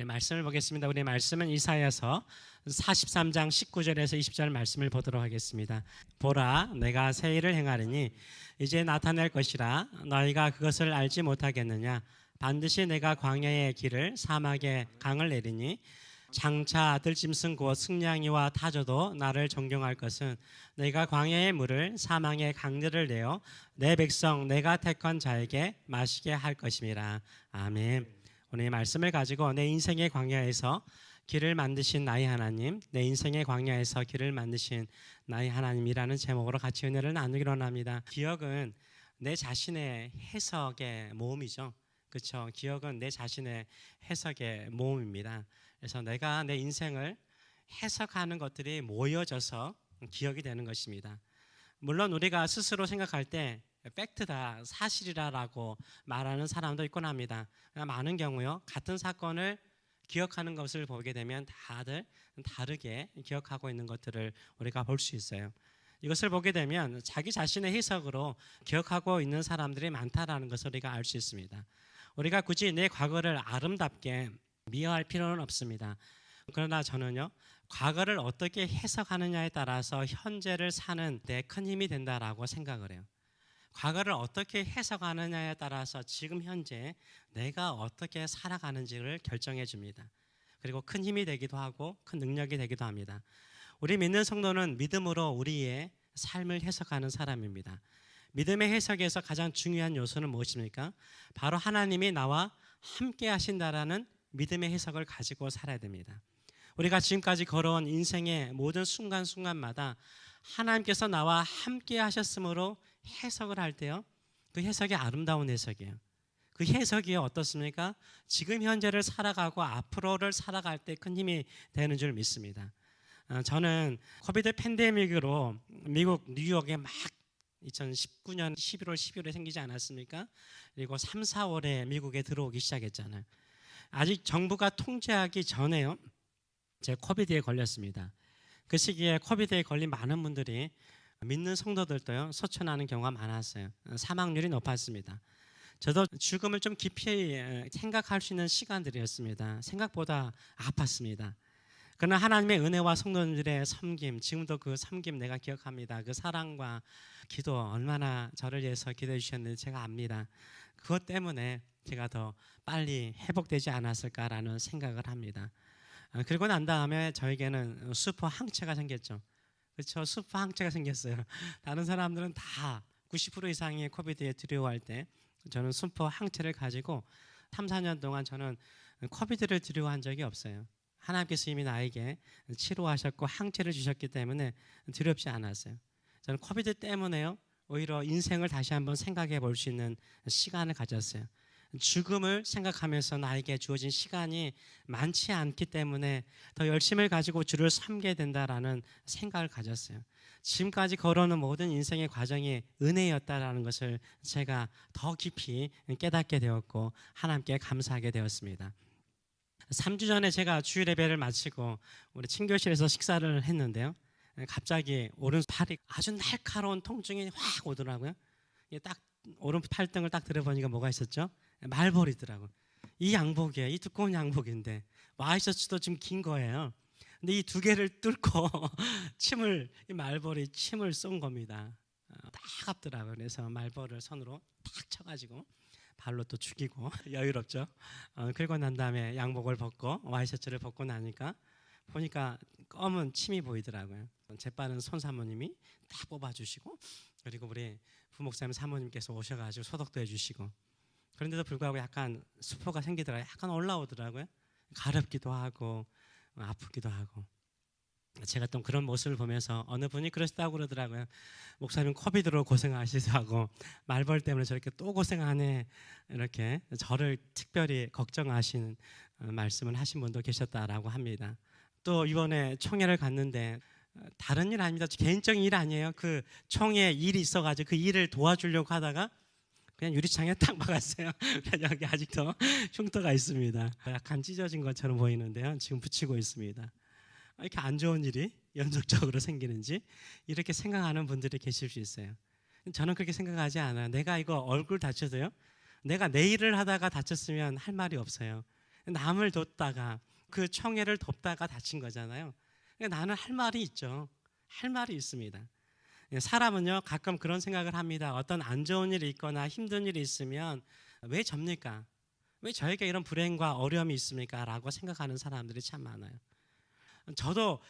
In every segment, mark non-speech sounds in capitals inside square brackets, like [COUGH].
네, 말씀을 보겠습니다. 우리 말씀은 이사야서 43장 19절에서 20절 말씀을 보도록 하겠습니다. 보라, 내가 새 일을 행하리니 이제 나타낼 것이라 너희가 그것을 알지 못하겠느냐? 반드시 내가 광야의 길을 사막에 강을 내리니 장차 들짐승 곧 승냥이와 타조도 나를 존경할 것은 내가 광야의 물을 사망의 강들을 내어 내 백성 내가 택한 자에게 마시게 할 것임이라. 아멘. 오늘 이 말씀을 가지고 내 인생의 광야에서 길을 만드신 나의 하나님, 내 인생의 광야에서 길을 만드신 나의 하나님이라는 제목으로 같이 은혜를 나누기로 합니다. 기억은 내 자신의 해석의 모음이죠. 그렇죠. 기억은 내 자신의 해석의 모음입니다. 그래서 내가 내 인생을 해석하는 것들이 모여져서 기억이 되는 것입니다. 물론 우리가 스스로 생각할 때 팩트다 사실이라라고 말하는 사람도 있곤 합니다. 많은 경우요 같은 사건을 기억하는 것을 보게 되면 다들 다르게 기억하고 있는 것들을 우리가 볼 수 있어요. 이것을 보게 되면 자기 자신의 해석으로 기억하고 있는 사람들이 많다라는 것을 우리가 알 수 있습니다. 우리가 굳이 내 과거를 아름답게 미화할 필요는 없습니다. 그러나 저는요 과거를 어떻게 해석하느냐에 따라서 현재를 사는 데 큰 힘이 된다라고 생각을 해요. 과거를 어떻게 해석하느냐에 따라서 지금 현재 내가 어떻게 살아가는지를 결정해 줍니다. 그리고 큰 힘이 되기도 하고 큰 능력이 되기도 합니다. 우리 믿는 성도는 믿음으로 우리의 삶을 해석하는 사람입니다. 믿음의 해석에서 가장 중요한 요소는 무엇입니까? 바로 하나님이 나와 함께 하신다라는 믿음의 해석을 가지고 살아야 됩니다. 우리가 지금까지 걸어온 인생의 모든 순간순간마다 하나님께서 나와 함께 하셨으므로 해석을 할 때요. 그 해석이 아름다운 해석이에요. 그 해석이 어떻습니까? 지금 현재를 살아가고 앞으로를 살아갈 때 큰 힘이 되는 줄 믿습니다. 어, 저는 코비드 팬데믹으로 미국 뉴욕에 막 2019년 11월 12월에 생기지 않았습니까? 그리고 3, 4월에 미국에 들어오기 시작했잖아요. 아직 정부가 통제하기 전에요. 제가 코비드에 걸렸습니다. 그 시기에 코비드에 걸린 많은 분들이 믿는 성도들도요 소천하는 경우가 많았어요. 사망률이 높았습니다. 저도 죽음을 좀 깊이 생각할 수 있는 시간들이었습니다. 생각보다 아팠습니다. 그러나 하나님의 은혜와 성도들의 섬김, 지금도 그 섬김 내가 기억합니다. 그 사랑과 기도 얼마나 저를 위해서 기도해 주셨는지 제가 압니다. 그것 때문에 제가 더 빨리 회복되지 않았을까라는 생각을 합니다. 그리고 난 다음에 저에게는 슈퍼 항체가 생겼죠. 그렇죠. 슈퍼 항체가 생겼어요. [LAUGHS] 다른 사람들은 다 90% 이상의 코비드에 두려워할 때 저는 슈퍼 항체를 가지고 3, 4년 동안 저는 코비드를 두려워한 적이 없어요. 하나님께서 이미 나에게 치료하셨고 항체를 주셨기 때문에 두렵지 않았어요. 저는 코비드 때문에요. 오히려 인생을 다시 한번 생각해 볼 수 있는 시간을 가졌어요. 죽음을 생각하면서 나에게 주어진 시간이 많지 않기 때문에 더 열심을 가지고 주를 섬게 된다라는 생각을 가졌어요. 지금까지 걸어오는 모든 인생의 과정이 은혜였다라는 것을 제가 더 깊이 깨닫게 되었고 하나님께 감사하게 되었습니다. 3주 전에 제가 주일 예배를 마치고 우리 친교실에서 식사를 했는데요. 갑자기 오른팔이 아주 날카로운 통증이 확 오더라고요. 딱 오른 팔 등을 딱 들어보니까 뭐가 있었죠? 말벌이더라고. 이 양복이에요. 이 두꺼운 양복인데 와이셔츠도 좀 긴 거예요. 근데 이 두 개를 뚫고 [LAUGHS] 침을 이 말벌이 침을 쏜 겁니다. 따갑더라고요. 그래서 말벌을 손으로 탁 쳐가지고 발로 또 죽이고 [LAUGHS] 여유롭죠. 어, 그리고 난 다음에 양복을 벗고 와이셔츠를 벗고 나니까 보니까 검은 침이 보이더라고요. 재빠른 손 사모님이 딱 뽑아주시고 그리고 우리 부목사님 사모님께서 오셔가지고 소독도 해주시고 그런데도 불구하고 약간 수포가 생기더라고요. 약간 올라오더라고요. 가렵기도 하고 아프기도 하고 제가 또 그런 모습을 보면서 어느 분이 그러시다고 그러더라고요. 목사님 코비드로 고생하시기도 하고 말벌 때문에 저렇게 또 고생하네 이렇게 저를 특별히 걱정하시는 말씀을 하신 분도 계셨다라고 합니다. 또 이번에 총회를 갔는데 다른 일 아닙니다. 개인적인 일 아니에요. 그 총회 일이 있어가지고 그 일을 도와주려고 하다가 그냥 유리창에 탁 막았어요. [LAUGHS] 여기 아직도 [LAUGHS] 흉터가 있습니다. 약간 찢어진 것처럼 보이는데요. 지금 붙이고 있습니다. 이렇게 안 좋은 일이 [LAUGHS] 연속적으로 생기는지 이렇게 생각하는 분들이 계실 수 있어요. 저는 그렇게 생각하지 않아요. 내가 이거 얼굴 다쳐도요. 내가 내 일을 하다가 다쳤으면 할 말이 없어요. 남을 돕다가 그 청해를 돕다가 다친 거잖아요. 그러니까 나는 할 말이 있죠. 할 말이 있습니다. 예, 사람은요 가끔 그런 생각을 합니다. 어떤 안 좋은 일이 있거나 힘든 일이 있으면 왜 접니까? 왜 저에게 이런 불행과 어려움이 있습니까? 라고 생각하는 사람들이 참 많아요. 저도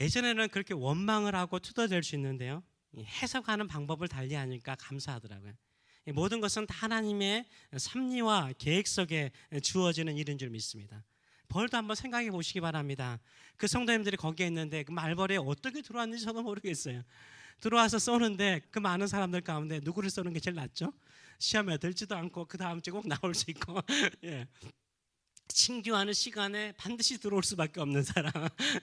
예전에는 그렇게 원망을 하고 투덜댈 수 있는데요. 해석하는 방법을 달리하니까 감사하더라고요. 모든 것은 다 하나님의 섭리와 계획 속에 주어지는 일인 줄 믿습니다. 벌도 한번 생각해 보시기 바랍니다. 그 성도님들이 거기에 있는데 그 말벌에 어떻게 들어왔는지 저도 모르겠어요. 들어와서 쏘는데 그 많은 사람들 가운데 누구를 쏘는 게 제일 낫죠? 시험에 들지도 않고 그 다음 주에 꼭 나올 수 있고 [LAUGHS] 예. 신규하는 시간에 반드시 들어올 수밖에 없는 사람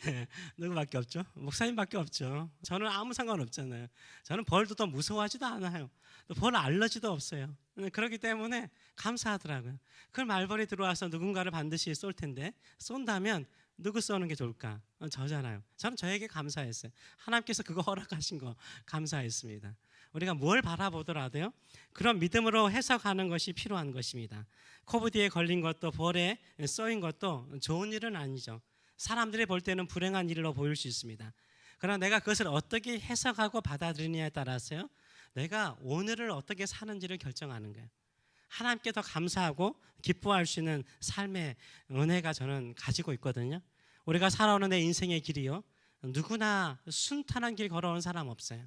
예. [LAUGHS] 누구밖에 없죠? 목사님밖에 없죠. 저는 아무 상관 없잖아요. 저는 벌도 더 무서워하지도 않아요. 벌 알러지도 없어요. 예, 그렇기 때문에 감사하더라고요. 그 말벌이 들어와서 누군가를 반드시 쏠 텐데 쏜다면 누구 쏘는 게 좋을까? 어, 저잖아요. 저는 저에게 감사했어요. 하나님께서 그거 허락하신 거 감사했습니다. 우리가 뭘 바라보더라도요. 그런 믿음으로 해석하는 것이 필요한 것입니다. 코비드에 걸린 것도 벌에 쏘인 것도 좋은 일은 아니죠. 사람들이 볼 때는 불행한 일로 보일 수 있습니다. 그러나 내가 그것을 어떻게 해석하고 받아들이냐에 따라서요. 내가 오늘을 어떻게 사는지를 결정하는 거예요. 하나님께 더 감사하고 기뻐할 수 있는 삶의 은혜가 저는 가지고 있거든요. 우리가 살아오는 내 인생의 길이요. 누구나 순탄한 길 걸어온 사람 없어요.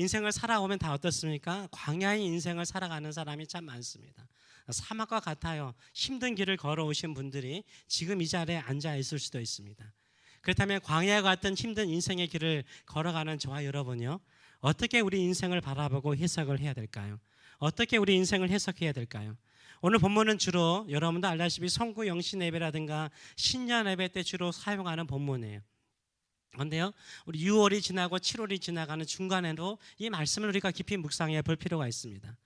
인생을 살아오면 다 어떻습니까? 광야의 인생을 살아가는 사람이 참 많습니다. 사막과 같아요. 힘든 길을 걸어오신 분들이 지금 이 자리에 앉아 있을 수도 있습니다. 그렇다면 광야 같은 힘든 인생의 길을 걸어가는 저와 여러분요. 어떻게 우리 인생을 바라보고 해석을 해야 될까요? 어떻게 우리 인생을 해석해야 될까요? 오늘 본문은 주로 여러분도 알다시피 성구 영신 예배라든가 신년 예배 때 주로 사용하는 본문이에요. 그런데요, 우리 6월이 지나고 7월이 지나가는 중간에도 이 말씀을 우리가 깊이 묵상해 볼 필요가 있습니다.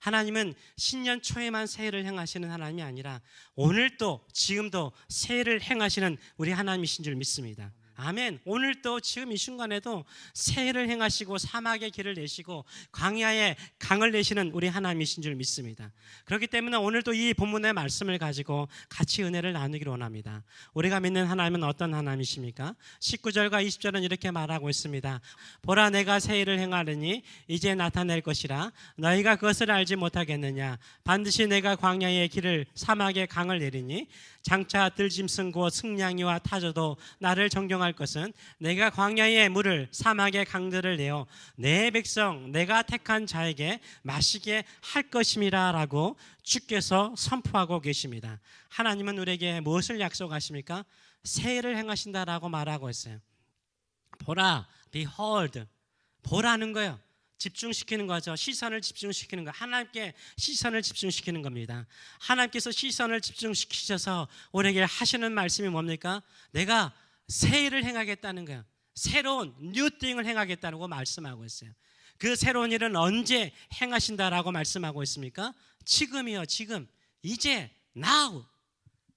하나님은 신년 초에만 새해를 행하시는 하나님이 아니라 오늘도 지금도 새해를 행하시는 우리 하나님이신 줄 믿습니다. 아멘. 오늘도 지금 이 순간에도 새해를 행하시고 사막의 길을 내시고 광야에 강을 내시는 우리 하나님이신 줄 믿습니다. 그렇기 때문에 오늘도 이 본문의 말씀을 가지고 같이 은혜를 나누기를 원합니다. 우리가 믿는 하나님은 어떤 하나님이십니까? 19절과 20절은 이렇게 말하고 있습니다. 보라 내가 새해를 행하느니 이제 나타낼 것이라 너희가 그것을 알지 못하겠느냐 반드시 내가 광야의 길을 사막의 강을 내리니 장차 들짐승 고 승냥이와 타조도 나를 정경할 것은 내가 광야의 물을 사막의 강들을 내어 내 백성 내가 택한 자에게 마시게 할 것임이라라고 주께서 선포하고 계십니다. 하나님은 우리에게 무엇을 약속하십니까? 새해를 행하신다라고 말하고 있어요. 보라, behold, 보라는 거예요. 집중시키는 거죠. 시선을 집중시키는 거. 하나님께 시선을 집중시키는 겁니다. 하나님께서 시선을 집중시키셔서 우리에게 하시는 말씀이 뭡니까? 내가 새 일을 행하겠다는 거예요. 새로운 뉴띵을 행하겠다고 말씀하고 있어요. 그 새로운 일은 언제 행하신다라고 말씀하고 있습니까? 지금이요, 지금. 이제 now.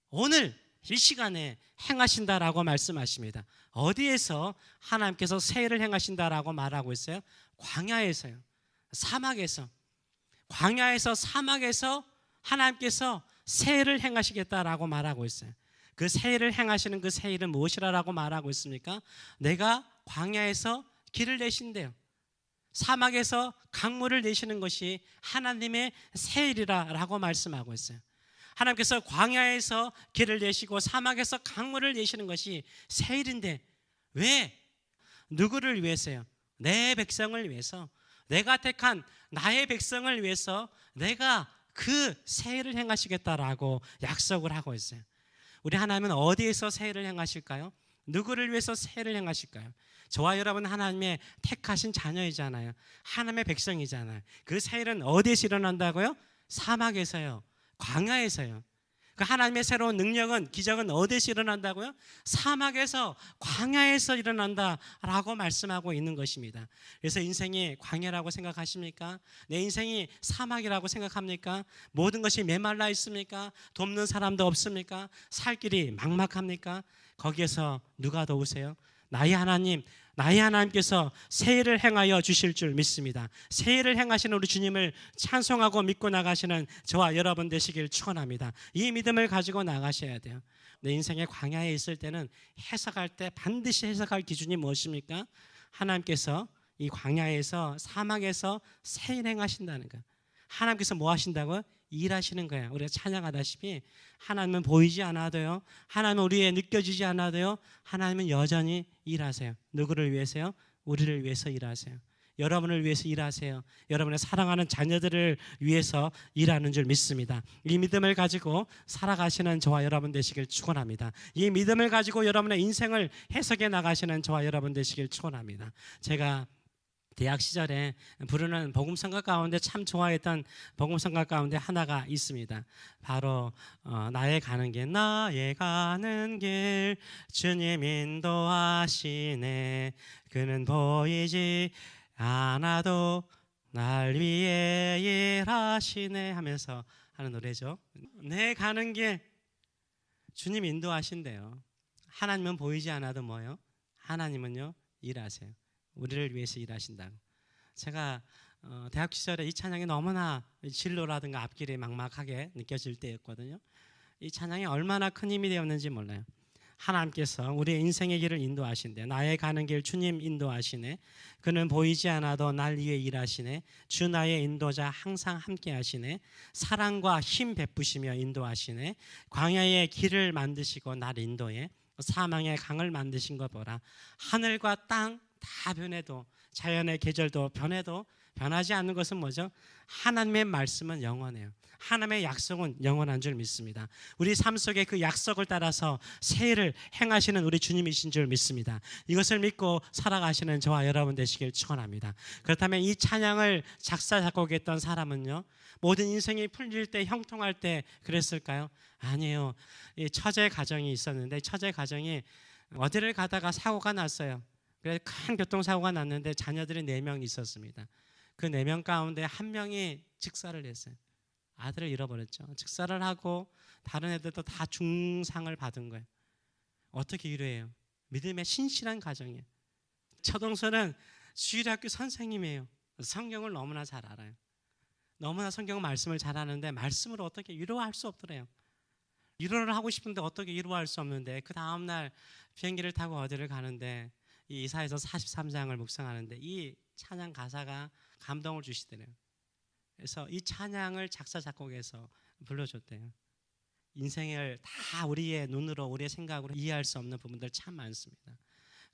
오늘 이 시간에 행하신다라고 말씀하십니다. 어디에서 하나님께서 새해를 행하신다라고 말하고 있어요? 광야에서요. 사막에서. 광야에서 사막에서 하나님께서 새해를 행하시겠다라고 말하고 있어요. 그 새해를 행하시는 그 새해는 무엇이라고 말하고 있습니까? 내가 광야에서 길을 내신대요. 사막에서 강물을 내시는 것이 하나님의 새일이라고 말씀하고 있어요. 하나님께서 광야에서 길을 내시고 사막에서 강물을 내시는 것이 새일인데 왜? 누구를 위해서요? 내 백성을 위해서 내가 택한 나의 백성을 위해서 내가 그 새해를 행하시겠다라고 약속을 하고 있어요. 우리 하나님은 어디에서 새해를 행하실까요? 누구를 위해서 새해를 행하실까요? 저와 여러분 하나님의 택하신 자녀이잖아요. 하나님의 백성이잖아요. 그 새해는 어디에서 일어난다고요? 사막에서요. 광야에서요. 그 하나님의 새로운 능력은 기적은 어디서 일어난다고요? 사막에서 광야에서 일어난다라고 말씀하고 있는 것입니다. 그래서 인생이 광야라고 생각하십니까? 내 인생이 사막이라고 생각합니까? 모든 것이 메말라 있습니까? 돕는 사람도 없습니까? 살 길이 막막합니까? 거기에서 누가 도우세요? 나의 하나님, 나의 하나님께서 새해를 행하여 주실 줄 믿습니다. 새해를 행하시는 우리 주님을 찬송하고 믿고 나가시는 저와 여러분 되시길 축원합니다. 이 믿음을 가지고 나가셔야 돼요. 내 인생의 광야에 있을 때는 해석할 때 반드시 해석할 기준이 무엇입니까? 하나님께서 이 광야에서 사막에서 새일 행하신다는 거. 하나님께서 뭐 하신다고? 일하시는 거예요. 우리가 찬양하다시피 하나님은 보이지 않아도요. 하나님은 우리에 느껴지지 않아도요. 하나님은 여전히 일하세요. 누구를 위해서요? 우리를 위해서 일하세요. 여러분을 위해서 일하세요. 여러분의 사랑하는 자녀들을 위해서 일하는 줄 믿습니다. 이 믿음을 가지고 살아가시는 저와 여러분 되시길 축원합니다. 이 믿음을 가지고 여러분의 인생을 해석해 나가시는 저와 여러분 되시길 축원합니다. 제가 대학 시절에 부르는 복음성가 가운데 참 좋아했던 복음성가 가운데 하나가 있습니다. 바로 어, 나의 가는 길 나의 가는 길 주님 인도하시네 그는 보이지 않아도 날 위해 일하시네 하면서 하는 노래죠. 내 가는 길 주님 인도하신대요. 하나님은 보이지 않아도 뭐요? 하나님은요 일하세요. 우리를 위해서 일하신다고. 제가 어, 대학 시절에 이 찬양이 너무나 진로라든가 앞길이 막막하게 느껴질 때였거든요. 이 찬양이 얼마나 큰 힘이 되었는지 몰라요. 하나님께서 우리의 인생의 길을 인도하신대. 나의 가는 길 주님 인도하시네. 그는 보이지 않아도 날 위해 일하시네. 주 나의 인도자 항상 함께 하시네. 사랑과 힘 베푸시며 인도하시네. 광야의 길을 만드시고 날 인도해. 사망의 강을 만드신 거 보라. 하늘과 땅 다 변해도 자연의 계절도 변해도 변하지 않는 것은 뭐죠? 하나님의 말씀은 영원해요. 하나님의 약속은 영원한 줄 믿습니다. 우리 삶 속에 그 약속을 따라서 새해를 행하시는 우리 주님이신 줄 믿습니다. 이것을 믿고 살아가시는 저와 여러분 되시길 축원합니다. 그렇다면 이 찬양을 작사 작곡했던 사람은요. 모든 인생이 풀릴 때 형통할 때 그랬을까요? 아니에요. 이 처제 가정이 있었는데 처제 가정이 어디를 가다가 사고가 났어요. 그래서 큰 교통사고가 났는데 자녀들이 네 명 있었습니다. 그 네 명 가운데 한 명이 직사를 했어요. 아들을 잃어버렸죠. 직사를 하고 다른 애들도 다 중상을 받은 거예요. 어떻게 위로해요? 믿음의 신실한 가정이에요. 처동서는 주일학교 선생님이에요. 성경을 너무나 잘 알아요. 너무나 성경 말씀을 잘 하는데 말씀으로 어떻게 위로할 수 없더래요. 위로를 하고 싶은데 어떻게 위로할 수 없는데 그 다음 날 비행기를 타고 어디를 가는데 이 이사에서 43장을 묵상하는데 이 찬양 가사가 감동을 주시더래요. 그래서 이 찬양을 작사 작곡해서 불러줬대요. 인생을 다 우리의 눈으로 우리의 생각으로 이해할 수 없는 부분들 참 많습니다.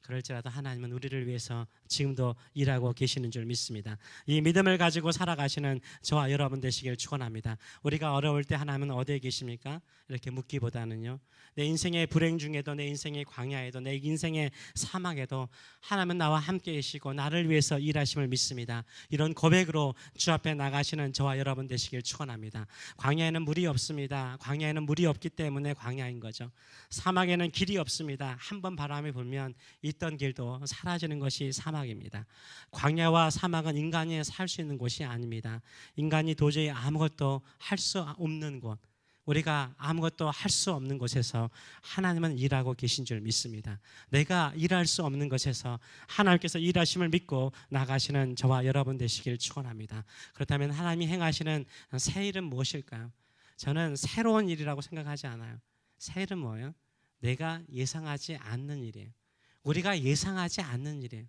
그럴지라도 하나님은 우리를 위해서 지금도 일하고 계시는 줄 믿습니다. 이 믿음을 가지고 살아가시는 저와 여러분 되시길 축원합니다. 우리가 어려울 때 하나님은 어디에 계십니까? 이렇게 묻기보다는요. 내 인생의 불행 중에도 내 인생의 광야에도 내 인생의 사막에도 하나님은 나와 함께 계시고 나를 위해서 일하심을 믿습니다. 이런 고백으로 주 앞에 나가시는 저와 여러분 되시길 축원합니다. 광야에는 물이 없습니다. 광야에는 물이 없기 때문에 광야인 거죠. 사막에는 길이 없습니다. 한 번 바람이 불면 있던 길도 사라지는 것이 사막입니다. 광야와 사막은 인간이 살 수 있는 곳이 아닙니다. 인간이 도저히 아무것도 할 수 없는 곳. 우리가 아무것도 할 수 없는 곳에서 하나님은 일하고 계신 줄 믿습니다. 내가 일할 수 없는 것에서 하나님께서 일하심을 믿고 나가시는 저와 여러분 되시길 축원합니다. 그렇다면 하나님이 행하시는 새 일은 무엇일까요? 저는 새로운 일이라고 생각하지 않아요. 새 일은 뭐예요? 내가 예상하지 않는 일이에요. 우리가 예상하지 않는 일이에요.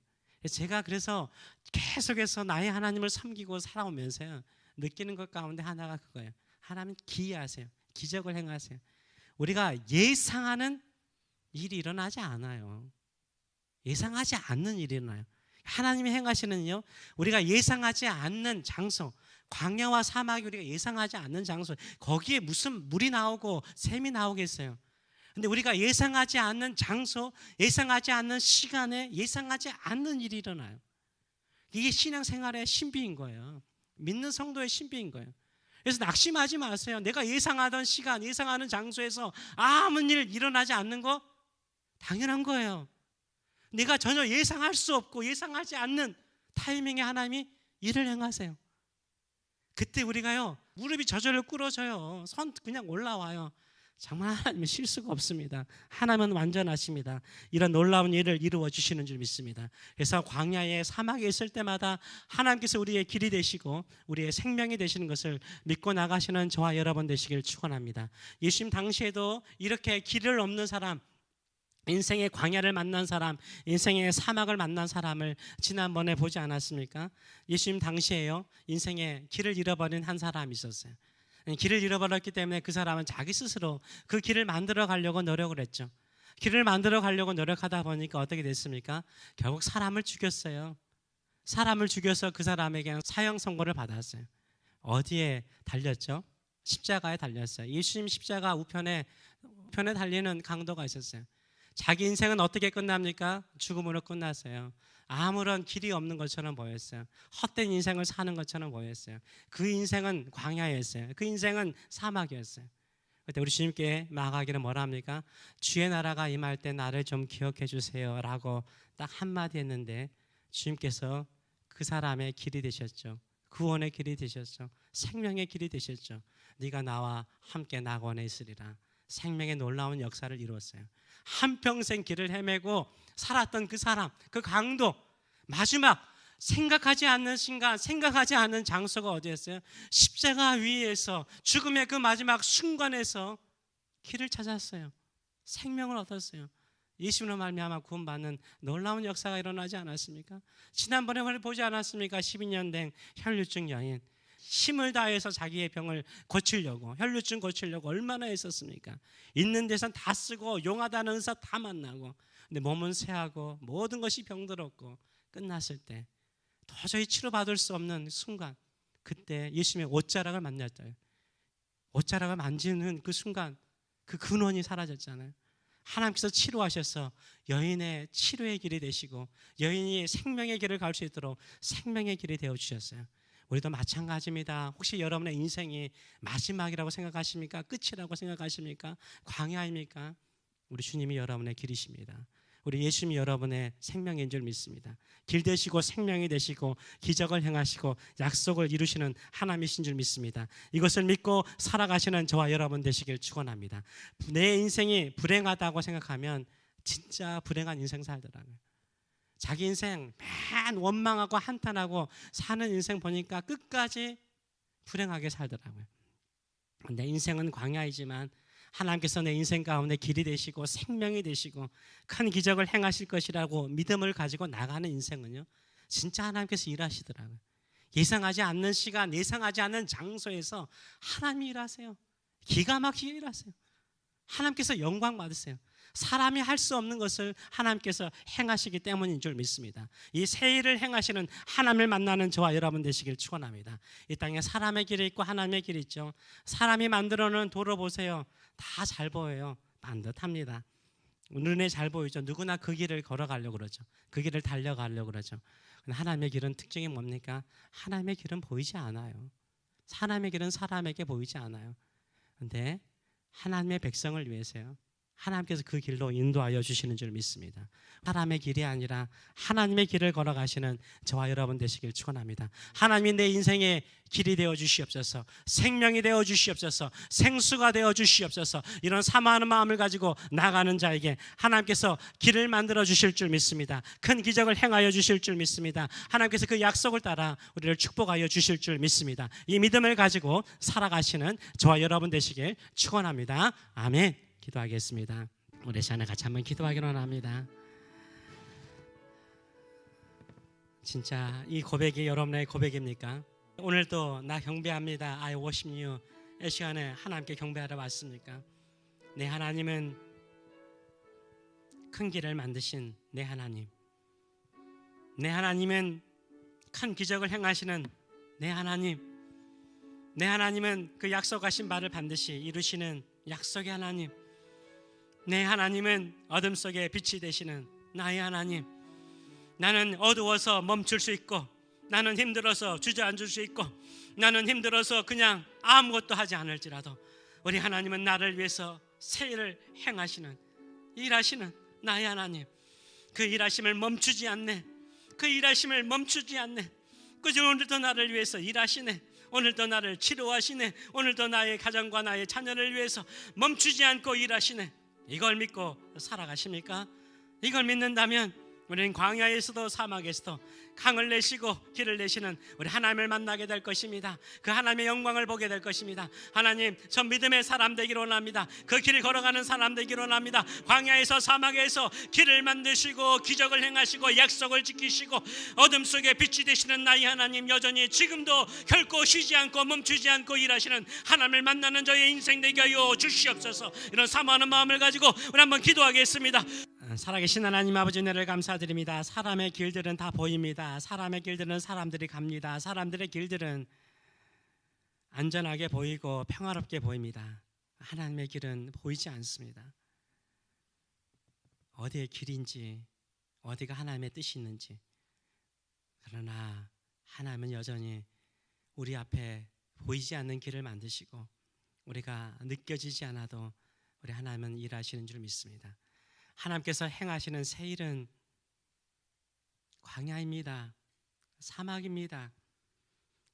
제가 그래서 계속해서 나의 하나님을 섬기고 살아오면서요. 느끼는 것 가운데 하나가 그거예요. 하나님 기이하세요. 기적을 행하세요. 우리가 예상하는 일이 일어나지 않아요. 예상하지 않는 일이 일어나요. 하나님이 행하시는요. 우리가 예상하지 않는 장소, 광야와 사막이 우리가 예상하지 않는 장소, 거기에 무슨 물이 나오고 샘이 나오겠어요. 근데 우리가 예상하지 않는 장소, 예상하지 않는 시간에 예상하지 않는 일이 일어나요. 이게 신앙생활의 신비인 거예요. 믿는 성도의 신비인 거예요. 그래서 낙심하지 마세요. 내가 예상하던 시간, 예상하는 장소에서 아무 일 일어나지 않는 거 당연한 거예요. 내가 전혀 예상할 수 없고 예상하지 않는 타이밍에 하나님이 일을 행하세요. 그때 우리가요 무릎이 저절로 꿇어져요. 선 그냥 올라와요. 정말 [LAUGHS] 실수가 없습니다. 하나님은 완전하십니다. 이런 놀라운 일을 이루어 주시는 줄 믿습니다. 그래서 광야에 사막에 있을 때마다 하나님께서 우리의 길이 되시고 우리의 생명이 되시는 것을 믿고 나가시는 저와 여러분 되시길 축원합니다. 예수님 당시에도 이렇게 길을 없는 사람 인생의 광야를 만난 사람, 인생의 사막을 만난 사람을 지난번에 보지 않았습니까? 예수님 당시에요. 인생의 길을 잃어버린 한 사람이 있었어요. 길을 잃어버렸기 때문에 그 사람은 자기 스스로 그 길을 만들어 가려고 노력을 했죠. 길을 만들어 가려고 노력하다 보니까 어떻게 됐습니까? 결국 사람을 죽였어요. 사람을 죽여서 그 사람에게 사형 선고를 받았어요. 어디에 달렸죠? 십자가에 달렸어요. 예수님 십자가 우편에 우편에 달리는 강도가 있었어요. 자기 인생은 어떻게 끝납니까? 죽음으로 끝났어요. 아무런 길이 없는 것처럼 보였어요. 헛된 인생을 사는 것처럼 보였어요. 그 인생은 광야였어요. 그 인생은 사막이었어요. 그때 우리 주님께 나가기를 뭐라 합니까? 주의 나라가 임할 때 나를 좀 기억해 주세요라고 딱 한마디 했는데 주님께서 그 사람의 길이 되셨죠. 구원의 길이 되셨죠. 생명의 길이 되셨죠. 네가 나와 함께 낙원에 있으리라. 생명의 놀라운 역사를 이루었어요. 한평생 길을 헤매고 살았던 그 사람, 그 강도, 마지막 생각하지 않는 순간, 생각하지 않는 장소가 어디였어요? 십자가 위에서 죽음의 그 마지막 순간에서 길을 찾았어요. 생명을 얻었어요. 예수로 말미암아 구원받는 놀라운 역사가 일어나지 않았습니까? 지난번에 우리 보지 않았습니까? 12년 된 혈류증 여인 힘을 다해서 자기의 병을 고치려고 혈류증 고치려고 얼마나 했었습니까? 있는 데선 다 쓰고 용하다는 의사 다 만나고 근데 몸은 쇠하고 모든 것이 병들었고 끝났을 때 도저히 치료받을 수 없는 순간 그때 예수님의 옷자락을 만났어요. 옷자락을 만지는 그 순간 그 근원이 사라졌잖아요. 하나님께서 치료하셔서 여인의 치료의 길이 되시고 여인이 생명의 길을 갈 수 있도록 생명의 길이 되어 주셨어요. 우리도 마찬가지입니다. 혹시 여러분의 인생이 마지막이라고 생각하십니까? 끝이라고 생각하십니까? 광야입니까? 우리 주님이 여러분의 길이십니다. 우리 예수님이 여러분의 생명인 줄 믿습니다. 길 되시고 생명이 되시고 기적을 행하시고 약속을 이루시는 하나님이신 줄 믿습니다. 이것을 믿고 살아가시는 저와 여러분 되시길 축원합니다. 내 인생이 불행하다고 생각하면 진짜 불행한 인생 살더라고요. 자기 인생 맨 원망하고 한탄하고 사는 인생 보니까 끝까지 불행하게 살더라고요. 내 인생은 광야이지만 하나님께서 내 인생 가운데 길이 되시고 생명이 되시고 큰 기적을 행하실 것이라고 믿음을 가지고 나가는 인생은요. 진짜 하나님께서 일하시더라고요. 예상하지 않는 시간, 예상하지 않는 장소에서 하나님이 일하세요. 기가 막히게 일하세요. 하나님께서 영광 받으세요. 사람이 할 수 없는 것을 하나님께서 행하시기 때문인 줄 믿습니다. 이새 일을 행하시는 하나님을 만나는 저와 여러분 되시길 축원합니다. 이 땅에 사람의 길이 있고 하나님의 길이 있죠. 사람이 만들어 놓은 도로 보세요. 다 잘 보여요. 반듯합니다. 눈에 잘 보이죠. 누구나 그 길을 걸어가려고 그러죠. 그 길을 달려가려고 그러죠. 하나님의 길은 특징이 뭡니까? 하나님의 길은 보이지 않아요. 하나님의 길은 사람에게 보이지 않아요. 근데 하나님의 백성을 위해서요. 하나님께서 그 길로 인도하여 주시는 줄 믿습니다. 사람의 길이 아니라 하나님의 길을 걸어가시는 저와 여러분 되시길 축원합니다. 하나님이 내 인생의 길이 되어 주시옵소서. 생명이 되어 주시옵소서. 생수가 되어 주시옵소서. 이런 사모하는 마음을 가지고 나가는 자에게 하나님께서 길을 만들어 주실 줄 믿습니다. 큰 기적을 행하여 주실 줄 믿습니다. 하나님께서 그 약속을 따라 우리를 축복하여 주실 줄 믿습니다. 이 믿음을 가지고 살아가시는 저와 여러분 되시길 축원합니다. 아멘. 기도하겠습니다. 우리 시간에 같이 한번 기도하기로 합니다. 진짜 이 고백이 여러분의 고백입니까? 오늘도 나 경배합니다. I worship you. 이 시간에 하나님께 경배하러 왔습니까? 내 하나님은 큰 길을 만드신 내 하나님. 내 하나님은 큰 기적을 행하시는 내 하나님. 내 하나님은 그 약속하신 바를 반드시 이루시는 약속의 하나님. 내 하나님은 어둠 속에 빛이 되시는 나의 하나님. 나는 어두워서 멈출 수 있고, 나는 힘들어서 주저앉을 수 있고, 나는 힘들어서 그냥 아무것도 하지 않을지라도, 우리 하나님은 나를 위해서 새 일을 행하시는, 일하시는 나의 하나님. 그 일하심을 멈추지 않네. 그 일하심을 멈추지 않네. 그저 오늘도 나를 위해서 일하시네. 오늘도 나를 치료하시네. 오늘도 나의 가정과 나의 자녀를 위해서 멈추지 않고 일하시네. 이걸 믿고 살아가십니까? 이걸 믿는다면 우리는 광야에서도 사막에서도 강을 내시고 길을 내시는 우리 하나님을 만나게 될 것입니다. 그 하나님의 영광을 보게 될 것입니다. 하나님, 저 믿음의 사람 되기를 원합니다. 그 길을 걸어가는 사람 되기를 원합니다. 광야에서 사막에서 길을 만드시고 기적을 행하시고 약속을 지키시고 어둠 속에 빛이 되시는 나의 하나님 여전히 지금도 결코 쉬지 않고 멈추지 않고 일하시는 하나님을 만나는 저의 인생 되게 하여 주시옵소서. 이런 사모하는 마음을 가지고 우리 한번 기도하겠습니다. 살아계신 하나님 아버지 은혜를 감사드립니다. 사람의 길들은 다 보입니다. 사람의 길들은 사람들이 갑니다. 사람들의 길들은 안전하게 보이고 평화롭게 보입니다. 하나님의 길은 보이지 않습니다. 어디의 길인지, 어디가 하나님의 뜻이 있는지. 그러나 하나님은 여전히 우리 앞에 보이지 않는 길을 만드시고 우리가 느껴지지 않아도 우리 하나님은 일하시는 줄 믿습니다. 하나님께서 행하시는 새 일은 광야입니다. 사막입니다.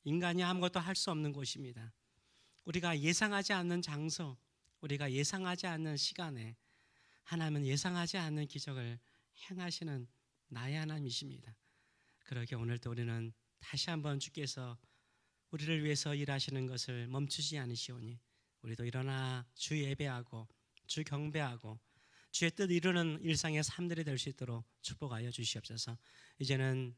인간이 아무것도 할 수 없는 곳입니다. 우리가 예상하지 않는 장소, 우리가 예상하지 않는 시간에 하나님은 예상하지 않는 기적을 행하시는 나의 하나님이십니다. 그러게 오늘도 우리는 다시 한번 주께서 우리를 위해서 일하시는 것을 멈추지 않으시오니 우리도 일어나 주 예배하고 주 경배하고 주의 뜻 이루는 일상의 삶들이 될 수 있도록 축복하여 주시옵소서. 이제는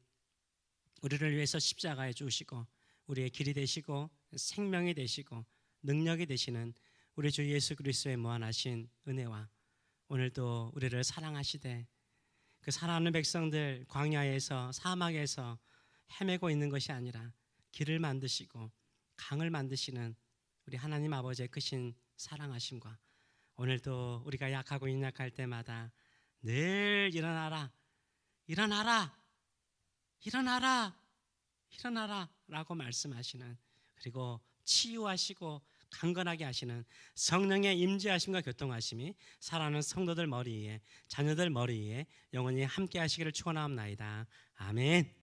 우리를 위해서 십자가에 주시고 우리의 길이 되시고 생명이 되시고 능력이 되시는 우리 주 예수 그리스도의 무한하신 은혜와 오늘도 우리를 사랑하시되 그 사랑하는 백성들 광야에서 사막에서 헤매고 있는 것이 아니라 길을 만드시고 강을 만드시는 우리 하나님 아버지의 크신 사랑하심과 오늘도 우리가 약하고 인약할 때마다 늘 일어나라, 일어나라, 일어나라, 일어나라 라고 말씀하시는 그리고 치유하시고 강건하게 하시는 성령의 임재하심과 교통하심이 사랑하는 성도들 머리 위에 자녀들 머리 위에 영원히 함께 하시기를 축원하옵나이다. 아멘.